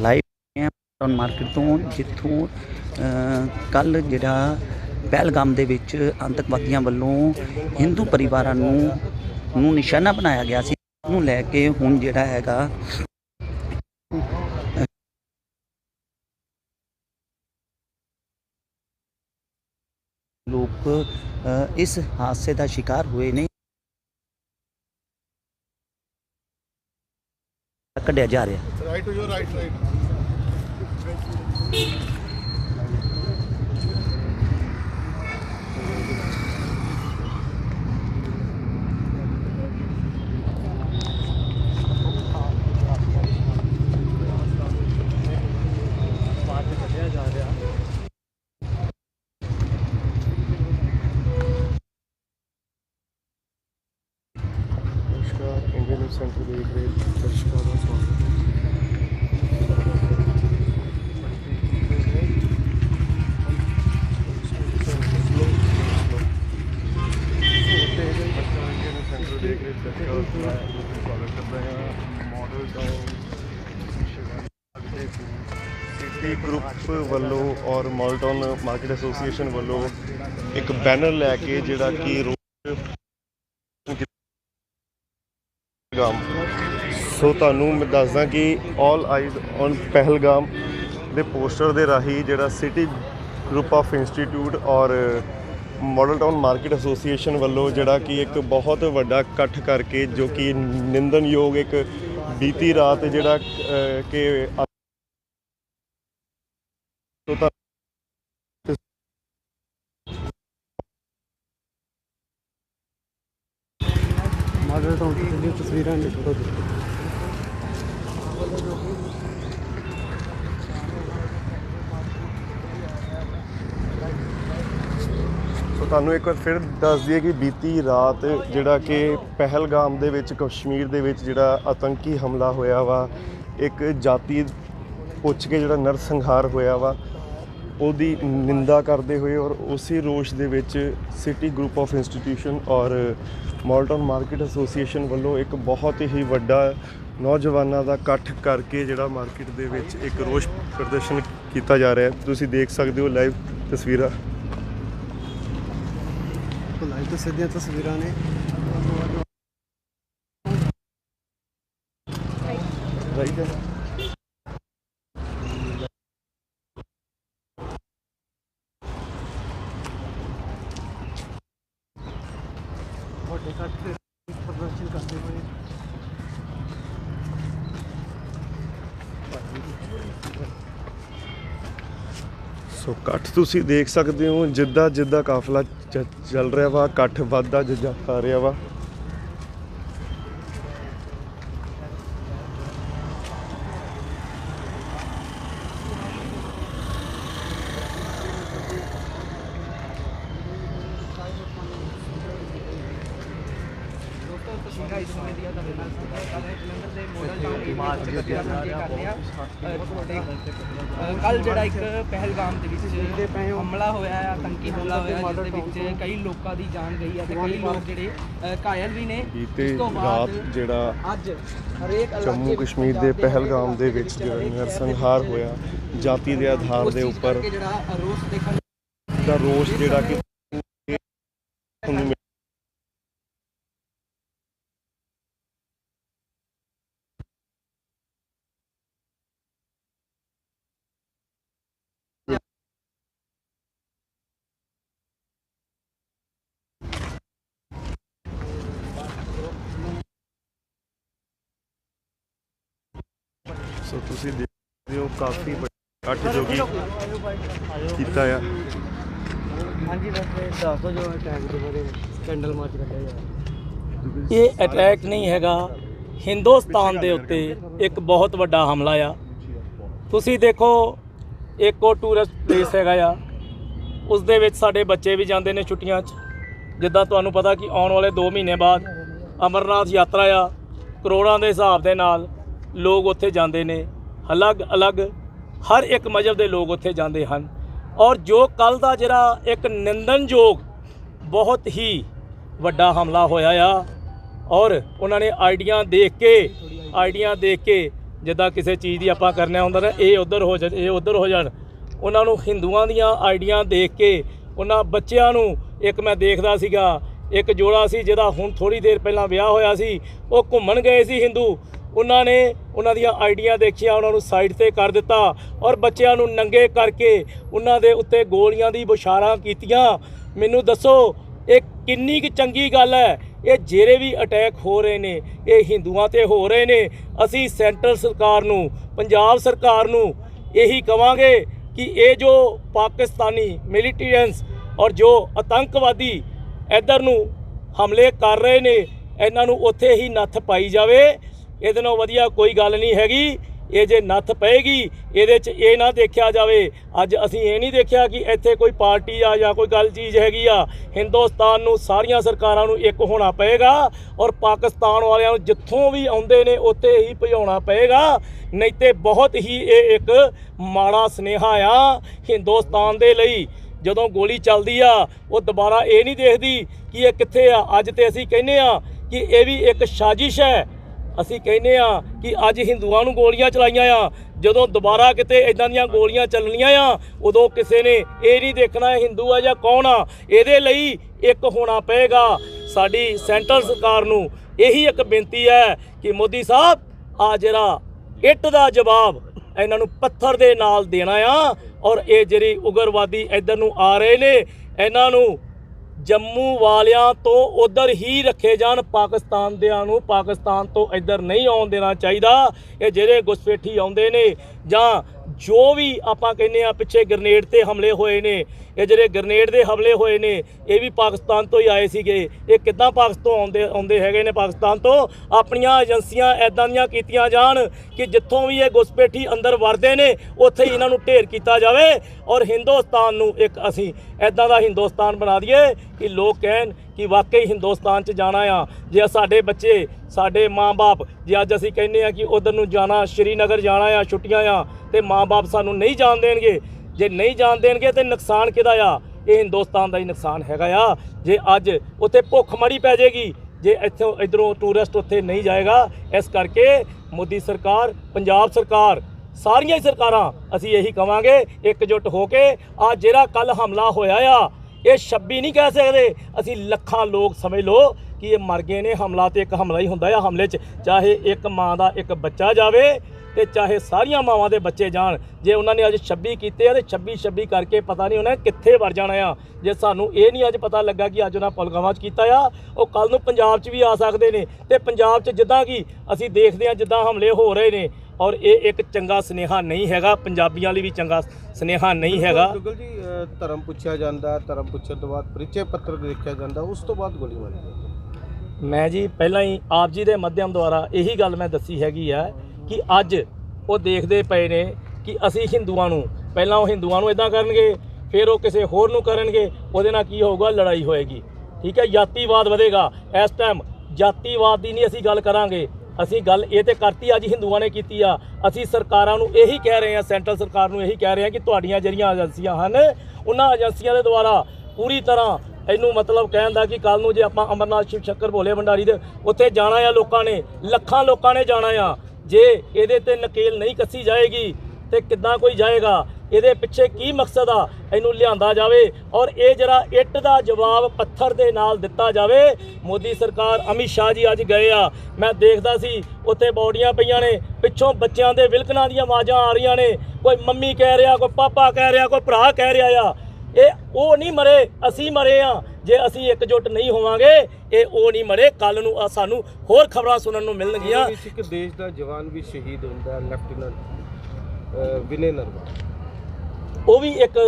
Live town market ਤੋਂ ਜਿੱਥੋਂ ਕੱਲ ਜਿਹੜਾ ਪਹਿਲਗਾਮ ਦੇ ਵਿੱਚ ਆਤੰਕਵਾਦੀਆਂ ਵੱਲੋਂ ਹਿੰਦੂ ਪਰਿਵਾਰਾਂ ਨੂੰ ਨੂੰ ਨਿਸ਼ਾਨਾ ਬਣਾਇਆ ਗਿਆ ਸੀ। ਨੂੰ ਲੈ ਕੇ ਹੁਣ ਜਿਹੜਾ ਹੈਗਾ, ਲੋਕ ਇਸ ਹਾਦਸੇ ਦਾ ਸ਼ਿਕਾਰ ਹੋਏ ਨੇ। ਕੱਢਿਆ ਜਾ ਰਿਹਾ right to your right right ਨਮਸਕਾਰ ਇੰਡੀਅਨ ਨਿਊਜ਼ ਸੈਂਟਰ ਦੇਖ ਰਹੇ ਦਰਸ਼ਕਾਂ ਦਾ ਸਵਾਗਤ ਹੈ ਸਿਟੀ ਗਰੁੱਪ ਵੱਲੋਂ ਔਰ ਮਾਲਟਨ ਮਾਰਕੀਟ ਐਸੋਸੀਏਸ਼ਨ ਵੱਲੋਂ ਇੱਕ ਬੈਨਰ ਲੈ ਕੇ ਜਿਹੜਾ ਕਿ ਰੋਜ਼ ਪਹਿਲਗਾਮ ਸੋ ਤੁਹਾਨੂੰ ਮੈਂ ਦੱਸਦਾ ਕਿ 올 ਆਈਜ਼ ਔਨ ਪਹਿਲਗਾਮ ਦੇ ਪੋਸਟਰ ਦੇ ਰਾਹੀਂ ਜਿਹੜਾ ਸਿਟੀ ਗਰੁੱਪ ਆਫ ਇੰਸਟੀਟਿਊਟ ਔਰ ਮਾਡਲ ਟਾਊਨ ਮਾਰਕੀਟ ਐਸੋਸੀਏਸ਼ਨ ਵੱਲੋਂ ਜਿਹੜਾ ਕਿ ਇੱਕ ਬਹੁਤ ਵੱਡਾ ਇਕੱਠ ਕਰਕੇ ਜੋ ਕਿ ਨਿੰਦਨਯੋਗ ਇੱਕ ਬੀਤੀ ਰਾਤ ਜਿਹੜਾ ਕਿ ਤੁਹਾਨੂੰ ਇੱਕ ਵਾਰ ਫਿਰ ਦੱਸ ਦਈਏ ਕਿ ਬੀਤੀ ਰਾਤ ਜਿਹੜਾ ਕਿ ਪਹਿਲਗਾਮ ਦੇ ਵਿੱਚ, ਕਸ਼ਮੀਰ ਦੇ ਵਿੱਚ ਜਿਹੜਾ ਆਤੰਕੀ ਹਮਲਾ ਹੋਇਆ ਵਾ, ਇੱਕ ਜਾਤੀ ਪੁੱਛ ਕੇ ਜਿਹੜਾ ਨਰਸੰਹਾਰ ਹੋਇਆ ਵਾ, ਉਹਦੀ ਨਿੰਦਾ ਕਰਦੇ ਹੋਏ ਔਰ ਉਸੇ ਰੋਸ਼ ਦੇ ਵਿੱਚ ਸਿਟੀ ਗਰੁੱਪ ਆਫ ਇੰਸਟੀਟਿਊਸ਼ਨ ਔਰ ਮਾਲਟਨ ਮਾਰਕੀਟ ਐਸੋਸੀਏਸ਼ਨ ਵੱਲੋਂ ਇੱਕ ਬਹੁਤ ਹੀ ਵੱਡਾ ਨੌਜਵਾਨਾਂ ਦਾ ਇਕੱਠ ਕਰਕੇ ਜਿਹੜਾ ਮਾਰਕੀਟ ਦੇ ਵਿੱਚ ਇੱਕ ਰੋਸ਼ ਪ੍ਰਦਰਸ਼ਨ ਕੀਤਾ ਜਾ ਰਿਹਾ ਹੈ। ਤੁਸੀਂ ਦੇਖ ਸਕਦੇ ਹੋ ਲਾਈਵ ਤਸਵੀਰਾਂ। ਤੋਂ ਸਿੱਧੀਆਂ ਤਸਵੀਰਾਂ ਨੇ। ਰਾਈਟ ਹੈ ਵੱਡੇ ਕੱਟ ਪ੍ਰਦਰਸ਼ਨ ਕਰਦੇ ਹੋਏ। ਸੋ ਇਕੱਠ ਤੁਸੀਂ ਦੇਖ ਸਕਦੇ ਹੋ ਜਿੱਦਾਂ ਜਿੱਦਾਂ ਕਾਫਲਾ ਚੱਲ ਰਿਹਾ ਵਾ ਇਕੱਠ ਵੱਧਦਾ ਜਿੱਦਾਂ ਆ ਰਿਹਾ ਵਾ। ਕੱਲ ਜਿਹੜਾ ਇੱਕ ਪਹਿਲਗਾਮ ਦੇ ਵਿੱਚ ਹਮਲਾ ਹੋਇਆ ਆਤੰਕੀ ਹਮਲਾ ਹੋਇਆ ਜਿਸ ਦੇ ਵਿੱਚ ਕਈ ਲੋਕਾਂ ਦੀ ਜਾਨ ਗਈ ਹੈ ਤੇ ਕਈ ਲੋਕ ਜਿਹੜੇ ਅ, ਘਾਇਲ ਵੀ ਨੇ। ਬੀਤੇ ਇਸ ਤੋਂ ਰਾਤ ਬਾਅਦ ਜਿਹੜਾ ਅੱਜ ਹਰੇਕ ਜੰਮੂ ਕਸ਼ਮੀਰ ਦੇ ਪਹਿਲਗਾਮ ਦੇ ਵਿੱਚ ਜਿਹੜਾ ਨਰਸੰਹਾਰ ਹੋਇਆ ਜਾਤੀ ਦੇ ਆਧਾਰ ਦੇ ਉੱਪਰ ਜਿਹੜਾ ਰੋਸ ਦੇਖਣ ਦਾ ਰੋਸ਼ ਜਿਹੜਾ ਕਿ ਸੋ ਤੁਸੀਂ ਦੇਖਦੇ ਹੋ ਕਾਫੀ ਵੱਡਾ ਇਕੱਠ ਜੋ ਕਿ ਕੀਤਾ ਆ। ਹਾਂਜੀ ਬਸ ਦੱਸ ਦੋ ਜੋ ਟੈਗ ਦੇ ਬਾਰੇ ਕੈਂਡਲ ਮਾਰਚ ਕੱਢਿਆ ਜਾ ਇਹ ਅਟੈਕ ਨਹੀਂ ਹੈਗਾ। ਹਿੰਦੁਸਤਾਨ ਦੇ ਉੱਤੇ ਇੱਕ ਬਹੁਤ ਵੱਡਾ ਹਮਲਾ ਆ। ਤੁਸੀਂ ਦੇਖੋ ਇੱਕ ਉਹ ਟੂਰਿਸਟ ਪਲੇਸ ਹੈਗਾ ਆ। ਉਸ ਦੇ ਵਿੱਚ ਸਾਡੇ ਬੱਚੇ ਵੀ ਜਾਂਦੇ ਨੇ ਛੁੱਟੀਆਂ 'ਚ। ਜਿੱਦਾਂ ਤੁਹਾਨੂੰ ਪਤਾ ਕਿ ਆਉਣ ਵਾਲੇ 2 ਮਹੀਨੇ ਬਾਅਦ ਅਮਰਨਾਥ ਯਾਤਰਾ ਆ ਕਰੋੜਾਂ ਦੇ ਹਿਸਾਬ ਦੇ ਨਾਲ। ਲੋਕ ਉੱਥੇ ਜਾਂਦੇ ਨੇ ਅਲੱਗ-ਅਲੱਗ ਹਰ ਇੱਕ ਮਜ਼ਹਬ ਦੇ ਲੋਕ ਉੱਥੇ ਜਾਂਦੇ ਹਨ। ਔਰ ਜੋ ਕੱਲ ਦਾ ਜਿਹੜਾ ਇੱਕ ਨਿੰਦਨਯੋਗ ਬਹੁਤ ਹੀ ਵੱਡਾ ਹਮਲਾ ਹੋਇਆ ਆ, ਔਰ ਉਹਨਾਂ ਨੇ ਆਈਡੀਆਂ ਦੇਖ ਕੇ, ਆਈਡੀਆਂ ਦੇਖ ਕੇ ਜਿੱਦਾਂ ਕਿਸੇ ਚੀਜ਼ ਦੀ ਆਪਾਂ ਕਰਨਾ ਹੁੰਦਾ ਨਾ, ਇਹ ਉਧਰ ਹੋ ਜਾਣ, ਇਹ ਉਧਰ ਹੋ ਜਾਣ, ਉਹਨਾਂ ਨੂੰ ਹਿੰਦੂਆਂ ਦੀਆਂ ਆਈਡੀਆਂ ਦੇਖ ਕੇ, ਉਹਨਾਂ ਬੱਚਿਆਂ ਨੂੰ ਇੱਕ ਮੈਂ ਦੇਖਦਾ ਸੀਗਾ, ਇੱਕ ਜੋੜਾ ਸੀ ਜਿਹਦਾ ਹੁਣ ਥੋੜੀ ਦੇਰ ਪਹਿਲਾਂ ਵਿਆਹ ਹੋਇਆ ਸੀ, ਉਹ ਘੁੰਮਣ ਗਏ ਸੀ ਹਿੰਦੂ ਉਹਨਾਂ ਨੇ ਉਹਨਾਂ ਦੀਆਂ ਆਈਡੀਆਂ ਦੇਖੀਆਂ, ਉਹਨਾਂ ਨੂੰ ਸਾਈਡ ਤੇ ਕਰ ਦਿੱਤਾ ਔਰ ਬੱਚਿਆਂ ਨੂੰ ਨੰਗੇ ਕਰਕੇ ਉਹਨਾਂ ਦੇ ਉੱਤੇ ਗੋਲੀਆਂ ਦੀ ਬੁਸ਼ਾਰਾਂ ਕੀਤੀਆਂ। ਮੈਨੂੰ ਦੱਸੋ, ਇਹ ਕਿੰਨੀ ਕੁ ਚੰਗੀ ਗੱਲ ਹੈ? ਇਹ ਜਿਹੜੇ ਵੀ ਅਟੈਕ ਹੋ ਰਹੇ ਨੇ, ਇਹ ਹਿੰਦੂਆਂ ਤੇ ਹੋ ਰਹੇ ਨੇ। ਅਸੀਂ ਸੈਂਟਰ ਸਰਕਾਰ ਨੂੰ, ਪੰਜਾਬ ਸਰਕਾਰ ਨੂੰ ਇਹੀ ਕਵਾਂਗੇ ਕਿ ਇਹ ਜੋ ਪਾਕਿਸਤਾਨੀ ਮਿਲੀਟੀਅਨਸ ਔਰ ਜੋ ਆਤੰਕਵਾਦੀ ਇੱਧਰ ਨੂੰ ਹਮਲੇ ਕਰ ਰਹੇ ਨੇ, ਇਹਨਾਂ ਨੂੰ ਉੱਥੇ ਹੀ ਨੱਥ ਪਾਈ ਜਾਵੇ। ਇਹਦੇ ਨਾਲੋਂ ਵਧੀਆ ਕੋਈ ਗੱਲ ਨਹੀਂ ਹੈਗੀ। ਇਹ ਜੇ ਨੱਥ ਪਏਗੀ, ਇਹਦੇ 'ਚ ਇਹ ਨਾ ਦੇਖਿਆ ਜਾਵੇ। ਅੱਜ ਅਸੀਂ ਇਹ ਨਹੀਂ ਦੇਖਿਆ ਕਿ ਇੱਥੇ ਕੋਈ ਪਾਰਟੀ ਆ ਜਾਂ ਕੋਈ ਗੱਲ ਚੀਜ਼ ਹੈਗੀ ਆ। ਹਿੰਦੁਸਤਾਨ ਨੂੰ ਸਾਰੀਆਂ ਸਰਕਾਰਾਂ ਨੂੰ ਇੱਕ ਹੋਣਾ ਪਏਗਾ ਔਰ ਪਾਕਿਸਤਾਨ ਵਾਲਿਆਂ ਨੂੰ ਜਿੱਥੋਂ ਵੀ ਆਉਂਦੇ ਨੇ, ਉੱਥੇ ਹੀ ਭਜਾਉਣਾ ਪਏਗਾ। ਨਹੀਂ ਤੇ ਬਹੁਤ ਹੀ ਇਹ ਇੱਕ ਮਾੜਾ ਸੁਨੇਹਾ ਆ ਹਿੰਦੁਸਤਾਨ ਦੇ ਲਈ। ਜਦੋਂ ਗੋਲੀ ਚੱਲਦੀ ਆ, ਉਹ ਦੁਬਾਰਾ ਇਹ ਨਹੀਂ ਦੇਖਦੀ ਕਿ ਇਹ ਕਿੱਥੇ ਆ। ਅੱਜ ਤੇ ਅਸੀਂ ਕਹਿੰਨੇ ਆ ਕਿ ਇਹ ਵੀ ਇੱਕ ਸਾਜ਼ਿਸ਼ ਹੈ ਅਸੀਂ ਕਹਿੰਦੇ ਆ ਕਿ ਅੱਜ ਹਿੰਦੂਆਂ ਨੂੰ ਗੋਲੀਆਂ ਚਲਾਈਆਂ ਆ। ਜਦੋਂ ਦੁਬਾਰਾ ਕਿਤੇ ਇਦਾਂ ਦੀਆਂ ਗੋਲੀਆਂ ਚੱਲਣੀਆਂ ਆ, ਉਦੋਂ ਕਿਸੇ ਨੇ ਇਹ ਨਹੀਂ ਦੇਖਣਾ ਹਿੰਦੂ ਆ ਜਾਂ ਕੌਣ ਆ। ਇਹਦੇ ਲਈ ਇੱਕ ਹੋਣਾ ਪਏਗਾ। ਸਾਡੀ ਸੈਂਟਰ ਸਰਕਾਰ ਨੂੰ ਇਹੀ ਇੱਕ ਬੇਨਤੀ ਹੈ ਕਿ ਮੋਦੀ ਸਾਹਿਬ, ਆ ਜਿਹੜਾ ਇੱਟ ਦਾ ਜਵਾਬ ਇਹਨਾਂ ਨੂੰ ਪੱਥਰ ਦੇ ਨਾਲ ਦੇਣਾ ਆ, ਔਰ ਇਹ ਜਿਹੜੀ ਉਗਰਵਾਦੀ ਇੱਧਰ ਨੂੰ ਆ ਰਹੇ ਨੇ, ਇਹਨਾਂ ਨੂੰ ਜੰਮੂ ਵਾਲਿਆਂ ਤੋਂ ਉਧਰ ਹੀ ਰੱਖੇ ਜਾਣ। ਪਾਕਿਸਤਾਨ ਦਿਆਂ ਨੂੰ ਪਾਕਿਸਤਾਨ ਤੋਂ ਇੱਧਰ ਨਹੀਂ ਆਉਣ ਦੇਣਾ ਚਾਹੀਦਾ। ਇਹ ਜਿਹੜੇ ਗੁਸਪੇਠੀ ਆਉਂਦੇ ਨੇ ਜਾਂ ਜੋ ਵੀ ਆਪਾਂ ਕਹਿੰਦੇ ਆ ਪਿੱਛੇ ਗ੍ਰਨੇਡ ਤੇ ਹਮਲੇ ਹੋਏ ਨੇ, ਇਹ ਜਿਹੜੇ ਗ੍ਰਨੇਡ ਦੇ ਹਮਲੇ ਹੋਏ ਨੇ, ਇਹ ਵੀ ਪਾਕਿਸਤਾਨ ਤੋਂ ਹੀ ਆਏ ਸੀਗੇ। ਇਹ ਕਿੱਦਾਂ ਪਾਕਿਸਤਾਨ ਆਉਂਦੇ ਆਉਂਦੇ ਹੈਗੇ ਨੇ? ਪਾਕਿਸਤਾਨ ਤੋਂ ਆਪਣੀਆਂ ਏਜੰਸੀਆਂ ਐਦਾਂ ਦੀਆਂ ਕੀਤੀਆਂ ਜਾਣ ਕਿ ਜਿੱਥੋਂ ਵੀ ਇਹ ਗੁਸਪੇਠੀ ਅੰਦਰ ਵੜਦੇ ਨੇ, ਉੱਥੇ ਹੀ ਇਹਨਾਂ ਨੂੰ ਢੇਰ ਕੀਤਾ ਜਾਵੇ ਔਰ ਹਿੰਦੁਸਤਾਨ ਨੂੰ ਇੱਕ ਅਸੀਂ ਐਦਾਂ ਦਾ ਹਿੰਦੁਸਤਾਨ ਬਣਾ ਦਈਏ ਕਿ ਲੋਕ ਕਹਿਣ ਕਿ ਵਾਕਈ ਹਿੰਦੁਸਤਾਨ 'ਚ ਜਾਣਾ ਆ। ਜੇ ਸਾਡੇ ਬੱਚੇ, ਸਾਡੇ ਮਾਂ-ਬਾਪ, ਜੇ ਅੱਜ ਅਸੀਂ ਕਹਿੰਦੇ ਆ ਕਿ ਉਧਰ ਨੂੰ ਜਾਣਾ, ਸ਼੍ਰੀਨਗਰ ਜਾਣਾ ਆ, ਛੁੱਟੀਆਂ ਆ ਤੇ ਮਾਂ-ਬਾਪ ਸਾਨੂੰ ਨਹੀਂ ਜਾਣ ਦੇਣਗੇ। ਜੇ ਨਹੀਂ ਜਾਣ ਦੇਣਗੇ ਤੇ ਨੁਕਸਾਨ ਕਿਹਦਾ ਆ? ਇਹ ਹਿੰਦੁਸਤਾਨ ਦਾ ਹੀ ਨੁਕਸਾਨ ਹੈਗਾ ਆ। ਜੇ ਅੱਜ ਉੱਥੇ ਭੁੱਖ ਮੜੀ ਪੈ ਜਾਏਗੀ, ਜੇ ਇੱਥੋਂ ਇਧਰੋਂ ਟੂਰਿਸਟ ਉੱਥੇ ਨਹੀਂ ਜਾਏਗਾ, ਇਸ ਕਰਕੇ ਮੋਦੀ ਸਰਕਾਰ, ਪੰਜਾਬ ਸਰਕਾਰ, ਸਾਰੀਆਂ ਹੀ ਸਰਕਾਰਾਂ ਅਸੀਂ ਇਹੀ ਕਵਾਂਗੇ, ਇਕਜੁੱਟ ਹੋ ਕੇ ਆ ਜਿਹੜਾ ਕੱਲ ਹਮਲਾ ਹੋਇਆ ਆ, ਇਹ 26 ਨਹੀਂ ਕਹਿ ਸਕਦੇ। ਅਸੀਂ ਲੱਖਾਂ ਲੋਕ ਸਮਝ ਲਓ ਕਿ ਇਹ ਮਰ ਗਏ ਨੇ। ਹਮਲਾ ਤੇ ਇੱਕ ਹਮਲਾ ਹੀ ਹੁੰਦਾ ਆ, ਹਮਲੇ 'ਚ। ਚਾਹੇ ਇੱਕ ਮਾਂ ਦਾ ਇੱਕ ਬੱਚਾ ਜਾਵੇ ਤੇ ਚਾਹੇ ਸਾਰੀਆਂ ਮਾਵਾਂ ਦੇ ਬੱਚੇ ਜਾਣ ਜੇ ਉਹਨਾਂ ਨੇ ਅੱਜ 26 ਕੀਤੇ ਆ ਤੇ 26 26 ਕਰਕੇ ਪਤਾ ਨਹੀਂ ਉਹਨਾਂ ਕਿੱਥੇ ਵਰ ਜਾਣਾ ਆ। ਜੇ ਸਾਨੂੰ ਇਹ ਨਹੀਂ ਅੱਜ ਪਤਾ ਲੱਗਾ ਕਿ ਅੱਜ ਉਹਨਾਂ ਪੁਲਗਾਵਾਂ 'ਚ ਕੀਤਾ ਆ ਉਹ ਕੱਲ ਨੂੰ ਪੰਜਾਬ 'ਚ ਵੀ ਆ ਸਕਦੇ ਨੇ। ਤੇ ਪੰਜਾਬ 'ਚ ਜਿੱਦਾਂ ਕਿ ਅਸੀਂ ਦੇਖਦੇ ਆ ਜਿੱਦਾਂ ਹਮਲੇ ਹੋ ਰਹੇ ਨੇ ਔਰ ਇਹ ਇੱਕ ਚੰਗਾ ਸੁਨੇਹਾ ਨਹੀਂ ਹੈਗਾ ਪੰਜਾਬੀਆਂ ਲਈ ਵੀ ਚੰਗਾ ਸੁਨੇਹਾ ਨਹੀਂ ਹੈਗਾ। ਦੁਗਲ ਜੀ ਧਰਮ ਪੁੱਛਿਆ ਜਾਂਦਾ ਧਰਮ ਪੁੱਛਣ ਤੋਂ ਬਾਅਦ ਪਰਿਚੈ ਪੱਤਰ ਦੇਖਿਆ ਜਾਂਦਾ ਉਸ ਤੋਂ ਬਾਅਦ ਗੋਲੀ ਮਾਰੀ ਜਾਂਦੀ ਮੈਂ ਜੀ ਪਹਿਲਾਂ ਹੀ ਆਪ ਜੀ ਦੇ ਮਾਧਿਅਮ ਦੁਆਰਾ ਇਹੀ ਗੱਲ ਮੈਂ ਦੱਸੀ ਹੈਗੀ ਆ ਕਿ ਅੱਜ ਉਹ ਦੇਖਦੇ ਪਏ ਨੇ ਕਿ ਅਸੀਂ ਹਿੰਦੂਆਂ ਨੂੰ, ਪਹਿਲਾਂ ਉਹ ਹਿੰਦੂਆਂ ਨੂੰ ਇਦਾਂ ਕਰਨਗੇ, ਫਿਰ ਉਹ ਕਿਸੇ ਹੋਰ ਨੂੰ ਕਰਨਗੇ, ਉਹਦੇ ਨਾਲ ਕੀ ਹੋਊਗਾ, ਲੜਾਈ ਹੋਏਗੀ। ਠੀਕ ਹੈ, ਜਾਤੀਵਾਦ ਵਧੇਗਾ। ਇਸ ਟਾਈਮ ਜਾਤੀਵਾਦ ਦੀ ਨਹੀਂ ਅਸੀਂ ਗੱਲ ਕਰਾਂਗੇ। ਅਸੀਂ ਗੱਲ ਇਹ ਤੇ ਕਰਤੀ ਅੱਜ ਹਿੰਦੂਆਂ ਨੇ ਕੀਤੀ ਆ। ਅਸੀਂ ਸਰਕਾਰਾਂ ਨੂੰ ਇਹੀ ਕਹਿ ਰਹੇ ਹਾਂ, ਸੈਂਟਰਲ ਸਰਕਾਰ ਨੂੰ ਇਹੀ ਕਹਿ ਰਹੇ ਹਾਂ ਕਿ ਤੁਹਾਡੀਆਂ ਜਿਹੜੀਆਂ ਏਜੰਸੀਆਂ ਹਨ, ਉਹਨਾਂ ਏਜੰਸੀਆਂ ਦੇ ਦੁਆਰਾ ਪੂਰੀ ਤਰ੍ਹਾਂ ਇਹਨੂੰ ਮਤਲਬ ਕਹਿਣ ਦਾ ਕਿ ਕੱਲ ਨੂੰ ਜੇ ਆਪਾਂ ਅਮਰਨਾਥ ਸ਼ਿਵ ਸ਼ੱਕਰ ਭੋਲੇ ਭੰਡਾਰੀ ਦੇ ਉੱਥੇ ਜਾਣਾ ਆ ਲੋਕਾਂ ਨੇ, ਲੱਖਾਂ ਲੋਕਾਂ ਨੇ ਜਾਣਾ ਆ ਜੇ ਇਹਦੇ ਤੇ ਨਕੇਲ ਨਹੀਂ ਕੱਸੀ ਜਾਏਗੀ ਤੇ ਕਿੱਦਾਂ ਕੋਈ ਜਾਏਗਾ? ਇਹਦੇ ਪਿੱਛੇ ਕੀ ਮਕਸਦ ਆ? ਇਹਨੂੰ ਲਿਆਂਦਾ ਜਾਵੇ ਔਰ ਇਹ ਜਿਹੜਾ ਇੱਟ ਦਾ ਜਵਾਬ ਪੱਥਰ ਦੇ ਨਾਲ ਦਿੱਤਾ ਜਾਵੇ। ਮੋਦੀ ਸਰਕਾਰ, ਅਮਿਤ ਸ਼ਾਹ ਜੀ ਅੱਜ ਗਏ ਆ। ਮੈਂ ਦੇਖਦਾ ਸੀ, ਉੱਥੇ ਬੌਡੀਆਂ ਪਈਆਂ ਨੇ, ਪਿੱਛੋਂ ਬੱਚਿਆਂ ਦੇ ਵਿਲਕਣਾਂ ਦੀਆਂ ਆਵਾਜ਼ਾਂ ਆ ਰਹੀਆਂ ਨੇ। ਕੋਈ ਮੰਮੀ ਕਹਿ ਰਿਹਾ, ਕੋਈ ਪਾਪਾ ਕਹਿ ਰਿਹਾ, ਕੋਈ ਭਰਾ ਕਹਿ ਰਿਹਾ ਆ। ਇਹ ਉਹ ਨਹੀਂ ਮਰੇ ਅਸੀਂ ਮਰੇ ਆ। ਜੇ ਅਸੀਂ ਇਕਜੁੱਟ ਨਹੀਂ ਹੋਵਾਂਗੇ ਇਹ ਉਹ ਨਹੀਂ ਮਰੇ। ਕੱਲ ਨੂੰ ਸਾਨੂੰ ਹੋਰ ਖਬਰਾਂ ਸੁਣਨ ਨੂੰ ਮਿਲਣਗੀਆਂ। ਇੱਕ ਦੇਸ਼ ਦਾ ਜਵਾਨ ਵੀ ਸ਼ਹੀਦ ਹੁੰਦਾ ਲੈਫਟੀਨੈਂਟ ਵਿਨੇ ਨਰਵਾ ਉਹ ਵੀ ਇੱਕ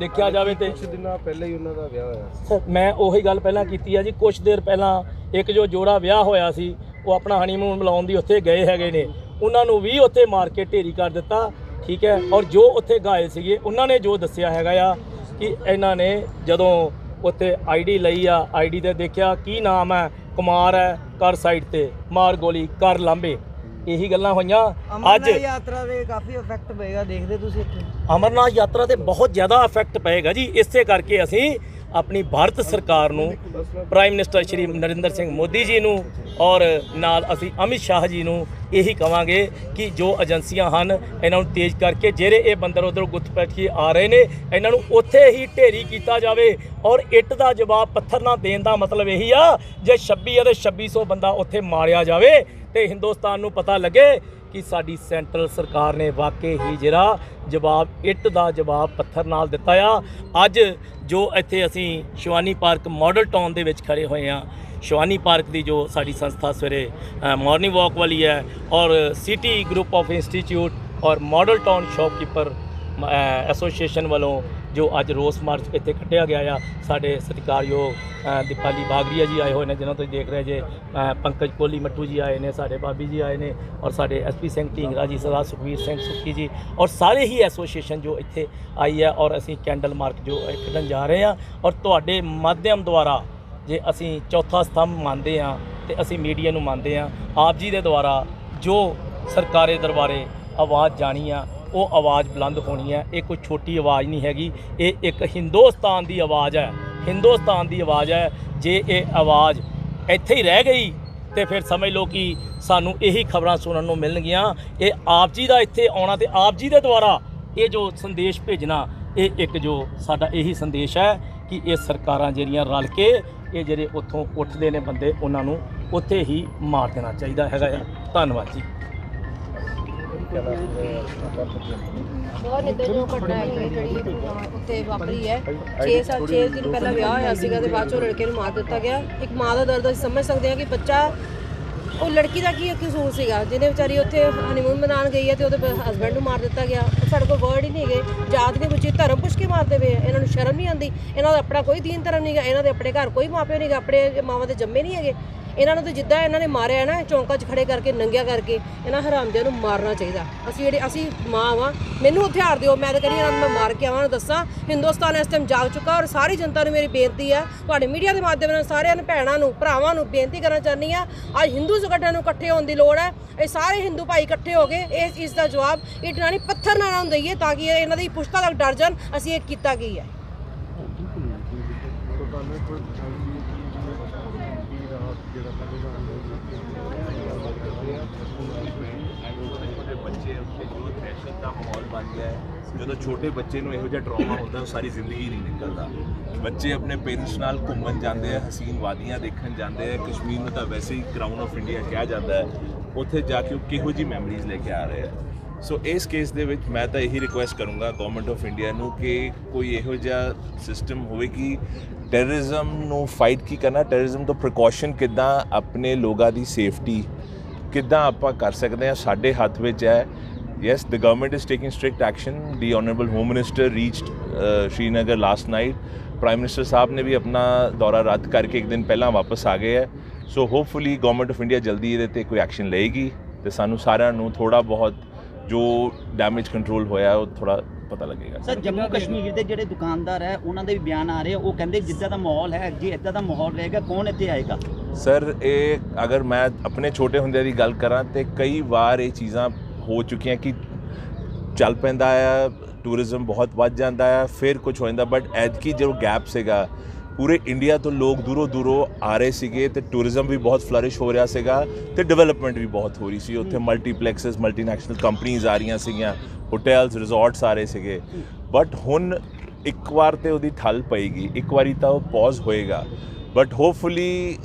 ਦੇਖਿਆ ਜਾਵੇ ਤੇ ਕੁਝ ਦਿਨਾਂ ਪਹਿਲਾਂ ਹੀ ਉਹਨਾਂ ਦਾ ਵਿਆਹ ਹੋਇਆ ਮੈਂ ਉਹੀ ਗੱਲ ਪਹਿਲਾਂ ਕੀਤੀ ਆ ਜੀ। ਕੁਝ ਦੇਰ ਪਹਿਲਾਂ ਇੱਕ ਜੋ ਜੋੜਾ ਵਿਆਹ ਹੋਇਆ ਸੀ ਉਹ ਆਪਣਾ ਹਨੀਮੂਨ ਮਲਾਉਣ ਦੀ ਉੱਥੇ ਗਏ ਹੈਗੇ ਨੇ। ਉਹਨਾਂ ਨੂੰ ਵੀ ਉੱਥੇ ਮਾਰ ਕੇ ਢੇਰੀ ਕਰ ਦਿੱਤਾ ਠੀਕ ਹੈ। ਔਰ ਜੋ ਉੱਥੇ ਗਾਏ ਸੀਗੇ ਉਹਨਾਂ ਨੇ ਜੋ ਦੱਸਿਆ ਹੈਗਾ ਆ ਕਿ ਇਹਨਾਂ ਨੇ ਜਦੋਂ ਉੱਥੇ ਆਈਡੀ ਲਈ ਆ ਆਈਡੀ ਤੇ ਦੇਖਿਆ ਕੀ ਨਾਮ ਹੈ ਕੁਮਾਰ ਹੈ ਕਰ ਸਾਈਡ ਤੇ ਮਾਰ ਗੋਲੀ ਕਰ ਲਾਂਬੇ ਇਹੀ ਗੱਲਾਂ ਹੋਈਆਂ। ਅੱਜ ਯਾਤਰਾ ਦੇ ਕਾਫੀ ਇਫੈਕਟ ਪਏਗਾ ਦੇਖਦੇ ਤੁਸੀਂ ਇੱਥੇ। ਅਮਰਨਾਥ ਯਾਤਰਾ ਤੇ ਬਹੁਤ ਜ਼ਿਆਦਾ ਇਫੈਕਟ ਪਏਗਾ ਜੀ। ਇਸੇ ਕਰਕੇ ਅਸੀਂ ਆਪਣੀ ਭਾਰਤ ਸਰਕਾਰ ਨੂੰ ਪ੍ਰਾਈਮ ਮਿਨਿਸਟਰ ਸ਼੍ਰੀ ਨਰਿੰਦਰ ਸਿੰਘ ਮੋਦੀ ਜੀ ਨੂੰ ਔਰ ਨਾਲ ਅਸੀਂ ਅਮਿਤ ਸ਼ਾਹ ਜੀ ਨੂੰ ਇਹੀ ਕਵਾਂਗੇ ਕਿ ਜੋ ਏਜੰਸੀਆਂ ਹਨ, ਇਹਨਾਂ ਨੂੰ ਤੇਜ਼ ਕਰਕੇ ਜਿਹੜੇ ਇਹ ਬੰਦਰ ਉਧਰੋਂ ਗੁੱਤ ਪੈਠ ਕੇ ਆ ਰਹੇ ਨੇ, ਇਹਨਾਂ ਨੂੰ ਉੱਥੇ ਹੀ ਢੇਰੀ ਕੀਤਾ ਜਾਵੇ ਔਰ ਇੱਟ ਦਾ ਜਵਾਬ ਪੱਥਰ ਨਾਲ ਦੇਣ ਦਾ ਮਤਲਬ ਇਹੀ ਆ, ਜੇ 26 ਅਤੇ ਤੇ 2600 ਬੰਦਾ ਉੱਥੇ ਮਾਰਿਆ ਜਾਵੇ। ਤੇ ਹਿੰਦੁਸਤਾਨ ਨੂੰ ਪਤਾ ਲੱਗੇ ਕਿ ਸਾਡੀ ਸੈਂਟਰਲ ਸਰਕਾਰ ਨੇ ਵਾਕਈ ਹੀ ਜਿਹੜਾ ਜਵਾਬ, ਇੱਟ ਦਾ ਜਵਾਬ ਪੱਥਰ ਨਾਲ ਦਿੱਤਾ ਆ। ਅੱਜ ਜੋ ਇੱਥੇ ਅਸੀਂ ਸ਼ਿਵਾਨੀ ਪਾਰਕ ਮਾਡਲ ਟਾਊਨ ਦੇ ਵਿੱਚ ਖੜੇ ਹੋਏ ਆ ਸ਼ਿਵਾਨੀ ਪਾਰਕ ਦੀ ਜੋ ਸਾਡੀ ਸੰਸਥਾ ਸਵੇਰੇ ਮਾਰਨਿੰਗ ਵਾਕ ਵਾਲੀ ਹੈ ਔਰ ਸਿਟੀ ਗਰੁੱਪ ਆਫ ਇੰਸਟੀਚਿਊਟ ਔਰ ਮਾਡਲ ਟਾਊਨ ਸ਼ਾਪਕੀਪਰ ਐਸੋਸੀਏਸ਼ਨ ਵੱਲੋਂ ਜੋ ਅੱਜ ਰੋਸ ਮਾਰਚ ਇੱਥੇ ਕੱਢਿਆ ਗਿਆ ਆ ਸਾਡੇ ਸਤਿਕਾਰਯੋਗ ਅ, ਦੀਪਾਲੀ ਬਾਗਰੀਆ ਜੀ ਆਏ ਹੋਏ ਨੇ ਜਿਨ੍ਹਾਂ ਤੁਸੀਂ ਦੇਖ ਰਹੇ ਜੇ ਪੰਕਜ ਕੋਲੀ ਮੱਟੂ ਜੀ ਆਏ ਨੇ ਸਾਡੇ ਬਾਬੀ ਜੀ ਆਏ ਨੇ ਔਰ ਸਾਡੇ ਐਸਪੀ ਸਿੰਘ ਢੀਂਗਰਾ ਜੀ ਸਰਦਾਰ ਸੁਖਵੀਰ ਸਿੰਘ ਸੁੱਖੀ ਜੀ ਔਰ ਸਾਰੇ ਹੀ ਐਸੋਸੀਏਸ਼ਨ ਜੋ ਇੱਥੇ ਆਈ ਹੈ ਔਰ ਅਸੀਂ ਕੈਂਡਲ ਮਾਰਕ ਜੋ ਕੱਢਣ ਜਾ ਰਹੇ ਹਾਂ ਔਰ ਤੁਹਾਡੇ ਮਾਧਿਅਮ ਦੁਆਰਾ ਜੇ ਅਸੀਂ ਚੌਥਾ ਸਤੰਭ ਮੰਨਦੇ ਹਾਂ ਤੇ ਅਸੀਂ ਮੀਡੀਆ ਨੂੰ ਮੰਨਦੇ ਹਾਂ, ਆਪ ਜੀ ਦੇ ਦੁਆਰਾ ਜੋ ਸਰਕਾਰੇ ਦਰਬਾਰੇ ਆਵਾਜ਼ ਜਾਣੀ ਆ, ਉਹ ਆਵਾਜ਼ ਬੁਲੰਦ ਹੋਣੀ ਹੈ ਇਹ ਕੋਈ ਛੋਟੀ ਆਵਾਜ਼ ਨਹੀਂ ਹੈਗੀ। ਇਹ ਇੱਕ ਹਿੰਦੁਸਤਾਨ ਦੀ ਆਵਾਜ਼ ਹੈ। ਹਿੰਦੁਸਤਾਨ ਦੀ ਆਵਾਜ਼ ਹੈ। ਜੇ ਇਹ ਆਵਾਜ਼ ਇੱਥੇ ਹੀ ਰਹਿ ਗਈ ਤੇ ਫਿਰ ਸਮਝ ਲਓ ਕਿ ਸਾਨੂੰ ਇਹੀ ਖਬਰਾਂ ਸੁਣਨ ਨੂੰ ਮਿਲਣਗੀਆਂ। ਇਹ ਆਪ ਜੀ ਦਾ ਇੱਥੇ ਆਉਣਾ ਤੇ ਆਪ ਜੀ ਦੇ ਦੁਆਰਾ ਇਹ ਜੋ ਸੰਦੇਸ਼ ਭੇਜਣਾ, ਇਹ ਇੱਕ ਜੋ ਸਾਡਾ ਇਹੀ ਸੰਦੇਸ਼ ਹੈ ਕਿ ਇਹ ਸਰਕਾਰਾਂ ਜਿਹੜੀਆਂ ਰਲ ਕੇ ਇਹ ਜਿਹੜੇ ਉੱਥੋਂ ਉੱਠਦੇ ਨੇ ਬੰਦੇ ਉਹਨਾਂ ਨੂੰ ਉੱਥੇ ਹੀ ਮਾਰ ਦੇਣਾ ਚਾਹੀਦਾ ਹੈਗਾ ਆ। ਧੰਨਵਾਦ ਜੀ। ਬਹੁਤ ਨਿੱਦੇ ਘਟਨਾ ਹੈਗੀ ਹੈ ਜਿਹੜੀ ਅਹ, ਵਾਪਰੀ ਹੈ। 6 ਸਾਲ 6 ਦਿਨ ਪਹਿਲਾਂ ਵਿਆਹ ਹੋਇਆ ਸੀਗਾ ਤੇ ਬਾਅਦ ਚੋਂ ਲੜਕੇ ਨੂੰ ਮਾਰ ਦਿੱਤਾ ਗਿਆ। ਇੱਕ ਮਾਂ ਦਾ ਦਰਦ ਅਸੀਂ ਸਮਝ ਸਕਦੇ ਹਾਂ ਕਿ ਬੱਚਾ ਉਹ ਲੜਕੀ ਦਾ ਕੀ ਕਸੂਰ ਸੀਗਾ? ਜਿਹਨੇ ਵਿਚਾਰੀ ਉੱਥੇ ਹਨੀਮੂਨ ਮਨਾਉਣ ਗਈ ਹੈ ਤੇ ਉਹਦੇ ਹਸਬੰਡ ਨੂੰ ਮਾਰ ਦਿੱਤਾ ਗਿਆ। ਸਾਡੇ ਕੋਲ ਵਰਡ ਹੀ ਨਹੀਂ ਹੈਗੇ। ਜਾਤ ਦੇ ਬੱਚੇ ਧਰਮ ਪੁੱਛ ਕੇ ਮਾਰਦੇ ਪਏ ਆ। ਇਹਨਾਂ ਨੂੰ ਸ਼ਰਮ ਨਹੀਂ ਆਉਂਦੀ। ਇਹਨਾਂ ਦਾ ਆਪਣਾ ਕੋਈ ਦੀਨ ਧਰਮ ਨਹੀਂਗਾ ਇਹਨਾਂ ਦੇ ਆਪਣੇ ਘਰ ਕੋਈ ਮਾਪਿਓ ਨਹੀਂਗਾ ਆਪਣੇ ਮਾਵਾਂ ਦੇ ਜੰਮੇ ਨਹੀਂ ਹੈਗੇ। ਇਹਨਾਂ ਨੂੰ ਤੇ ਜਿੱਦਾਂ ਇਹਨਾਂ ਨੇ ਮਾਰਿਆ ਨਾ ਚੌਂਕਾਂ 'ਚ ਖੜੇ ਕਰਕੇ, ਨੰਗਿਆ ਕਰਕੇ, ਇਹਨਾਂ ਹਰਾਮਦਿਆਂ ਨੂੰ ਮਾਰਨਾ ਚਾਹੀਦਾ। ਅਸੀਂ ਜਿਹੜੇ, ਅਸੀਂ ਮਾਂ ਵਾਂ, ਮੈਨੂੰ ਹਥਿਆਰ ਦਿਓ, ਮੈਂ ਤਾਂ ਕਹਿੰਦੀ ਇਹਨਾਂ ਨੂੰ ਮੈਂ ਮਾਰ ਕੇ ਆਵਾਂ, ਦੱਸਾਂ, ਹਿੰਦੁਸਤਾਨ ਇਸ ਟਾਈਮ ਜਾਗ ਚੁੱਕਾ ਔਰ ਸਾਰੀ ਜਨਤਾ ਨੂੰ ਮੇਰੀ ਬੇਨਤੀ ਆ ਤੁਹਾਡੇ ਮੀਡੀਆ ਦੇ ਮਾਧਿਅਮ ਨਾਲ ਸਾਰਿਆਂ ਨੂੰ, ਭੈਣਾਂ ਨੂੰ, ਭਰਾਵਾਂ ਨੂੰ ਬੇਨਤੀ ਕਰਨਾ ਚਾਹੁੰਦੀ ਆ ਅੱਜ ਹਿੰਦੂ ਸੰਗਠਨਾਂ ਨੂੰ ਇਕੱਠੇ ਹੋਣ ਦੀ ਲੋੜ ਹੈ, ਇਹ ਸਾਰੇ ਹਿੰਦੂ ਭਾਈ ਇਕੱਠੇ ਹੋ ਗਏ, ਇਸ ਚੀਜ਼ ਦਾ ਜਵਾਬ, ਇਹ ਟਿਰਾਣੀ ਪੱਥਰ ਨਾਲ ਨਾ ਦਈਏ ਤਾਂ ਕਿ ਇਹਨਾਂ ਦੀ ਪੁਸ਼ਤਾ ਤੱਕ ਡਰ ਜਾਣ, ਅਸੀਂ ਇਹ ਕੀਤਾ ਕੀ ਹੈ ਛੋਟੇ ਬੱਚੇ ਉੱਤੇ ਜੋ ਦਹਿਸ਼ਤ ਦਾ ਮਾਹੌਲ ਬਣ ਗਿਆ ਹੈ। ਜਦੋਂ ਛੋਟੇ ਬੱਚੇ ਨੂੰ ਇਹੋ ਜਿਹਾ ਟਰਾਮਾ ਹੁੰਦਾ, ਉਹ ਸਾਰੀ ਜ਼ਿੰਦਗੀ ਨਹੀਂ ਨਿਕਲਦਾ। ਬੱਚੇ ਆਪਣੇ ਪੇਰੈਂਟਸ ਨਾਲ ਘੁੰਮਣ ਜਾਂਦੇ ਆ, ਹਸੀਨ ਵਾਦੀਆਂ ਦੇਖਣ ਜਾਂਦੇ ਆ। ਕਸ਼ਮੀਰ ਨੂੰ ਤਾਂ ਵੈਸੇ ਹੀ ਕਰਾਊਨ ਆਫ ਇੰਡੀਆ ਕਿਹਾ ਜਾਂਦਾ ਹੈ। ਉੱਥੇ ਜਾ ਕੇ ਉਹ ਕਿਹੋ ਜੀ ਮੈਮਰੀਜ਼ ਲੈ ਕੇ ਆ ਰਹੇ ਆ? ਸੋ ਇਸ ਕੇਸ ਦੇ ਵਿੱਚ ਮੈਂ ਤਾਂ ਇਹੀ ਰਿਕੁਐਸਟ ਕਰੂੰਗਾ ਗਵਰਨਮੈਂਟ ਆਫ ਇੰਡੀਆ ਨੂੰ ਕਿ ਕੋਈ ਇਹੋ ਜਿਹਾ ਸਿਸਟਮ ਹੋਵੇ ਕਿ ਟੈਰਰਿਜ਼ਮ ਨੂੰ ਫਾਈਟ ਕੀ ਕਰਨਾ ਟੈਰਰਿਜ਼ਮ ਤੋਂ ਪ੍ਰੀਕਾਸ਼ਨ ਕਿੱਦਾਂ ਆਪਣੇ ਲੋਕਾਂ ਦੀ ਸੇਫਟੀ ਕਿੱਦਾਂ ਆਪਾਂ ਕਰ ਸਕਦੇ ਹਾਂ ਸਾਡੇ ਹੱਥ ਵਿੱਚ ਹੈ। Yes the government is taking strict action the honourable home minister reached Srinagar last night prime minister ਸਾਹਿਬ ਨੇ ਵੀ ਆਪਣਾ ਦੌਰਾ ਰੱਦ ਕਰਕੇ ਇੱਕ ਦਿਨ ਪਹਿਲਾਂ ਵਾਪਸ ਆ ਗਏ ਹੈ so hopefully government of India ਜਲਦੀ ਇਹਦੇ ਤੇ ਕੋਈ ਐਕਸ਼ਨ ਲਏਗੀ ਤੇ ਸਾਨੂੰ ਸਾਰਿਆਂ ਨੂੰ ਥੋੜਾ ਬਹੁਤ ਜੋ ਡੈਮੇਜ ਕੰਟਰੋਲ ਹੋਇਆ ਉਹ ਥੋੜਾ ਪਤਾ ਲੱਗੇਗਾ ਸਰ ਜੰਮੂ ਕਸ਼ਮੀਰ ਦੇ ਜਿਹੜੇ ਦੁਕਾਨਦਾਰ ਹੈ ਉਹਨਾਂ ਦੇ ਵੀ ਬਿਆਨ ਆ ਰਹੇ ਉਹ ਕਹਿੰਦੇ ਜਿੱਦਾਂ ਦਾ ਮਾਹੌਲ ਹੈ ਜੇ ਇਦਾਂ ਦਾ ਮਾਹੌਲ ਰਹੇਗਾ ਕੌਣ ਇੱਥੇ ਆਏਗਾ ਸਰ ਇਹ ਅਗਰ ਮੈਂ ਆਪਣੇ ਛੋਟੇ ਹੁੰਦਿਆਂ ਦੀ ਗੱਲ ਕਰਾਂ ਤੇ ਕਈ ਵਾਰ ਇਹ ਚੀਜ਼ਾਂ ਹੋ ਚੁੱਕੀਆਂ ਕਿ ਚੱਲ ਪੈਂਦਾ ਆ ਟੂਰਿਜ਼ਮ ਬਹੁਤ ਵੱਧ ਜਾਂਦਾ ਆ ਫਿਰ ਕੁਝ ਹੋ ਜਾਂਦਾ ਬਟ ਐਤਕੀ ਜੋ ਗੈਪ ਸੀਗਾ ਪੂਰੇ ਇੰਡੀਆ ਤੋਂ ਲੋਕ ਦੂਰੋਂ ਦੂਰੋਂ ਆ ਰਹੇ ਸੀਗੇ ਤੇ ਟੂਰਿਜ਼ਮ ਵੀ ਬਹੁਤ ਫਲਰਿਸ਼ ਹੋ ਰਿਹਾ ਸੀਗਾ ਤੇ ਡਿਵੈਲਪਮੈਂਟ ਵੀ ਬਹੁਤ ਹੋ ਰਹੀ ਸੀ। ਉੱਥੇ ਮਲਟੀਪਲੈਕਸਸ ਮਲਟੀਨੈਸ਼ਨਲ ਕੰਪਨੀਆਂ ਆ ਰਹੀਆਂ ਸੀਗੀਆਂ ਹੋਟਲਸ ਰਿਜ਼ੋਰਟਸ ਆ ਰਹੇ ਸੀਗੇ। ਬਟ ਹੁਣ ਇੱਕ ਵਾਰ ਤੇ ਉਹਦੀ ਠੱਲ ਪਏਗੀ ਇੱਕ ਵਾਰੀ ਤਾਂ ਉਹ ਪੌਜ਼ ਹੋਏਗਾ। ਬਟ ਹੋਪਫੁਲੀ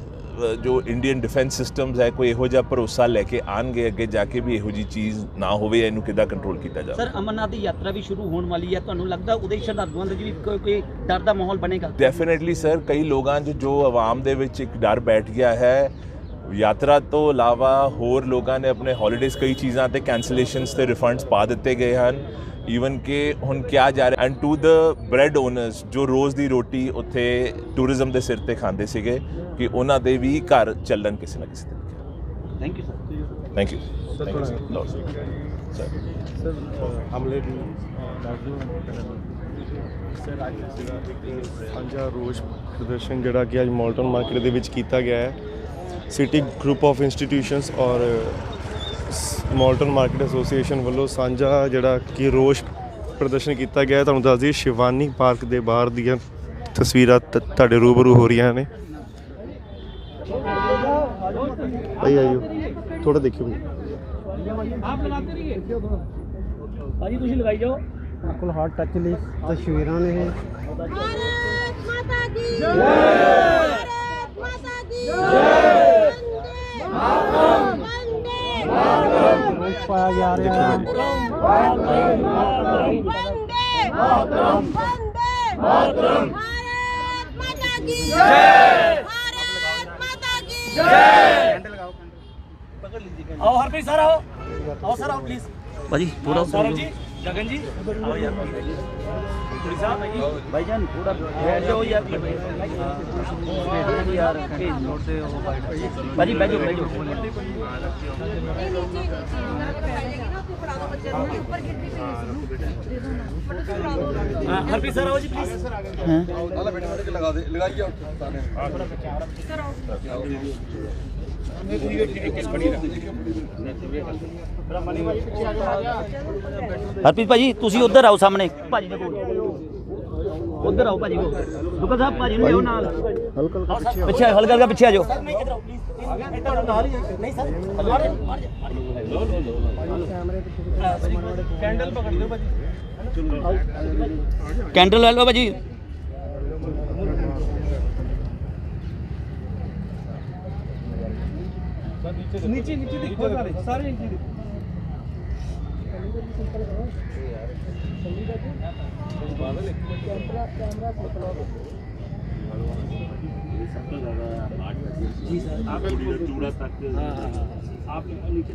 ਜੋ ਇੰਡੀਅਨ ਡਿਫੈਂਸ ਸਿਸਟਮਸ ਹੈ ਕੋਈ ਇਹੋ ਜਿਹਾ ਭਰੋਸਾ ਲੈ ਕੇ ਆਣਗੇ ਅੱਗੇ ਜਾ ਕੇ ਵੀ ਇਹੋ ਜੀ ਚੀਜ਼ ਨਾ ਹੋਵੇ ਇਹਨੂੰ ਕਿੱਦਾਂ ਕੰਟਰੋਲ ਕੀਤਾ ਜਾਵੇ? ਸਰ ਅਮਰਨਾਥ ਦੀ ਯਾਤਰਾ ਵੀ ਸ਼ੁਰੂ ਹੋਣ ਵਾਲੀ ਹੈ। ਤੁਹਾਨੂੰ ਲੱਗਦਾ ਉਹਦੇ ਸ਼ਰਧਾਲੂਆਂ ਦੇ ਵੀ ਕੋਈ ਡਰ ਦਾ ਮਾਹੌਲ ਬਣੇਗਾ? ਡੈਫੀਨਿਟਲੀ ਸਰ ਕਈ ਲੋਕਾਂ 'ਚ ਜੋ ਆਵਾਮ ਦੇ ਵਿੱਚ ਇੱਕ ਡਰ ਬੈਠ ਗਿਆ ਹੈ ਯਾਤਰਾ ਤੋਂ ਇਲਾਵਾ ਹੋਰ ਲੋਕਾਂ ਨੇ ਆਪਣੇ ਹੌਲੀਡੇਜ਼ ਕਈ ਚੀਜ਼ਾਂ ਤੇ ਕੈਂਸਲੇਸ਼ਨਸ ਤੇ ਰਿਫੰਡਸ ਪਾ ਦਿੱਤੇ ਗਏ ਹਨ। ਈਵਨ ਕਿ ਹੁਣ ਕਿਹਾ ਜਾ ਰਿਹਾ and to the bread owners ਜੋ ਰੋਜ਼ ਦੀ ਰੋਟੀ ਉੱਥੇ ਟੂਰਿਜ਼ਮ ਦੇ ਸਿਰ ਤੇ ਖਾਂਦੇ ਸੀਗੇ ਕਿ ਉਹਨਾਂ ਦੇ ਵੀ ਘਰ ਚੱਲਣ ਕਿਸੇ ਨਾ ਕਿਸੇ ਤਰੀਕੇ thank you sir thank you sir sir sir ਹਮਲੇ ਦੀ ਸਾਂਝਾ ਰੋਸ ਪ੍ਰਦਰਸ਼ਨ ਜਿਹੜਾ ਕਿ ਅੱਜ ਮੋਲਟਨ ਮਾਰਕੀਟ ਦੇ ਵਿੱਚ ਕੀਤਾ ਗਿਆ ਹੈ। ਸਿਟੀ ਗਰੁੱਪ ਆਫ ਇੰਸਟੀਟਿਊਸ਼ਨਸ ਔਰ ਮਾਲਟਨ ਮਾਰਕੀਟ ਐਸੋਸੀਏਸ਼ਨ ਵੱਲੋਂ ਸਾਂਝਾ ਜਿਹੜਾ ਕਿ ਰੋਸ਼ ਪ੍ਰਦਰਸ਼ਨ ਕੀਤਾ ਗਿਆ ਤੁਹਾਨੂੰ ਦੱਸ ਦਈਏ ਸ਼ਿਵਾਨੀ ਪਾਰਕ ਦੇ ਬਾਹਰ ਦੀਆਂ ਤਸਵੀਰਾਂ ਤੁਹਾਡੇ ਰੂਬਰੂ ਹੋ ਰਹੀਆਂ ਨੇ। ਭਾਈ ਆਇਓ ਥੋੜਾ ਦੇਖਿਓ ਭਾਈ ਆਪ ਲਗਾਤੇ ਰਹੀਏ? ਭਾਜੀ ਤੁਸੀਂ ਲਗਾਈ ਜਾਓ। ਬਿਲਕੁਲ ਹਾਰਟ ਟੱਚ ਲਈ ਤਸਵੀਰਾਂ ਨੇ ਇਹ। ਮਾਤਾ ਦੀ। ਜਾ ਰਿਹਾ ਹੈ वंदे वंदे भारत माता की भारत माता की आओ हरप्रीत सर आओ आओ सर आओ प्लीज ਭਾਜੀ ਥੋੜਾ सौरभ जी गगन जी आओ यार थोड़ी साहब भाई जान थोड़ा बैठ जाओ यार यार से वो भाई बैठो बैठो हरप्रीत सर आओ जी प्लीज लगा दे लगाइए सर आओ ਹਰਪ੍ਰੀਤ ਭਾਜੀ, ਤੁਸੀਂ ਉੱਧਰ ਆਓ ਸਾਹਮਣੇ। ਭਾਜੀ ਦੇ ਕੋਲ। ਉੱਧਰ ਆਓ ਭਾਜੀ ਕੋਲ। ਦੁਕਾ ਸਾਹਿਬ, ਭਾਜੀ ਨੂੰ ਲਿਓ ਨਾਲ। ਹਲਕਾ ਹਲਕਾ ਪਿੱਛੇ ਆਓ ਪਿੱਛੇ ਹਲਕਾ ਪਿੱਛੇ ਆ ਜਾਓ। ਕੈਂਡਲ ਪਕੜ ਲਿਓ ਭਾਜੀ। ਕੈਂਡਲ ਲੈ ਲਓ ਭਾਜੀ। नीचे नीचे देखो सारे सारे नीचे देखो आप नीचे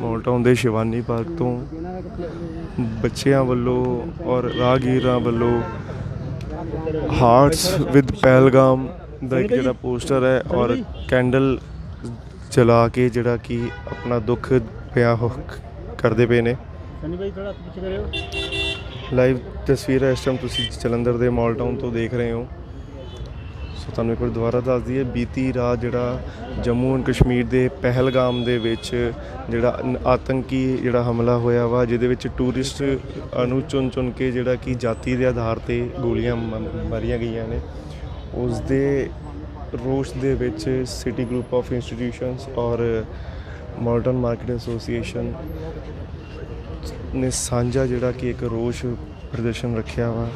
ਮੋਲਟਾਊਨ ਦੇ ਸ਼ਿਵਾਨੀ ਪਾਰਕ ਤੋਂ। ਬੱਚਿਆਂ ਵੱਲੋਂ ਔਰ ਰਾਹਗੀਰਾਂ ਵੱਲੋਂ ਹਾਰਟਸ ਵਿਦ ਪਹਿਲਗਾਮ ਦਾ ਇੱਕ ਜਿਹੜਾ ਪੋਸਟਰ ਹੈ ਔਰ ਕੈਂਡਲ ਚਲਾ ਕੇ ਜਿਹੜਾ ਕਿ ਆਪਣਾ ਦੁੱਖ ਪਿਆ ਹੋ ਕਰਦੇ ਪਏ ਨੇ। ਲਾਈਵ ਤਸਵੀਰਾਂ ਇਸ ਟਾਈਮ ਤੁਸੀਂ ਜਲੰਧਰ ਦੇ ਮਾਲ ਟਾਊਨ ਤੋਂ ਦੇਖ ਰਹੇ ਹੋ। ਸੋ ਤੁਹਾਨੂੰ ਇੱਕ ਵਾਰ ਦੁਬਾਰਾ ਦੱਸ ਦਈਏ, ਬੀਤੀ ਰਾਤ ਜਿਹੜਾ ਜੰਮੂ ਐਂਡ ਕਸ਼ਮੀਰ ਦੇ ਪਹਿਲਗਾਮ ਦੇ ਵਿੱਚ ਜਿਹੜਾ ਆਤੰਕੀ ਜਿਹੜਾ ਹਮਲਾ ਹੋਇਆ ਵਾ, ਜਿਹਦੇ ਵਿੱਚ ਟੂਰਿਸਟ ਨੂੰ ਚੁਣ ਚੁਣ ਕੇ ਜਿਹੜਾ ਕਿ ਜਾਤੀ ਦੇ ਆਧਾਰ ਤੇ ਗੋਲੀਆਂ ਮ- ਮਾਰੀਆਂ ਗਈਆਂ ਨੇ। ਉਸ ਦੇ ਰੋਸ਼ ਦੇ ਵਿੱਚ ਸਿਟੀ ਗਰੁੱਪ ਆਫ ਇੰਸਟੀਟਿਊਸ਼ਨਸ ਔਰ ਮਾਡਰਨ ਮਾਰਕੀਟ ਐਸੋਸੀਏਸ਼ਨ ਨੇ ਸਾਂਝਾ ਜਿਹੜਾ ਕਿ ਇੱਕ ਰੋਸ਼ ਪ੍ਰਦਰਸ਼ਨ ਰੱਖਿਆ ਵਾ।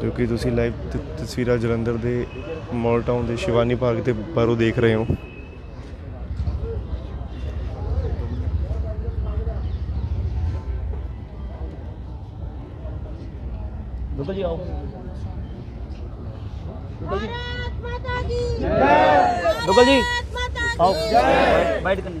ਕਿਉਂਕਿ ਤੁਸੀਂ ਲਾਈਵ ਤਸਵੀਰਾਂ ਜਲੰਧਰ ਦੇ ਮਾਲ ਟਾਊਨ ਦੇ ਸ਼ਿਵਾਨੀ ਪਾਰਕ ਦੇ ਬਾਹਰੋਂ ਦੇਖ ਰਹੇ ਹੋ। ਦੁੱਧ ਜੀ ਆਓ। ਦੁੱਧ ਜੀ ਮਾਤਾ ਦੀ ਜੈ। ਦੁੱਧ ਜੀ ਆਓ। ਜੈ ਬੈਠ ਕਰਨੀ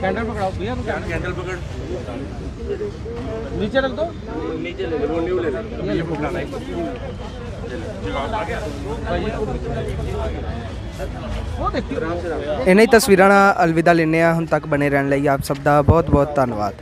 कैंडल पकड़ाओ भैया कैंडल पकड़ नीचे रख दो नीचे ले लो न्यू ले लो ये पकड़ाना है ਇਹਨਾਂ ਹੀ ਤਸਵੀਰਾਂ ਨਾਲ ਅਲਵਿਦਾ ਲੈਂਦੇ ਆ ਹੁਣ ਤੱਕ ਬਣੇ ਰਹਿਣ ਲਈ ਆਪ ਸਭ ਦਾ ਬਹੁਤ ਬਹੁਤ ਧੰਨਵਾਦ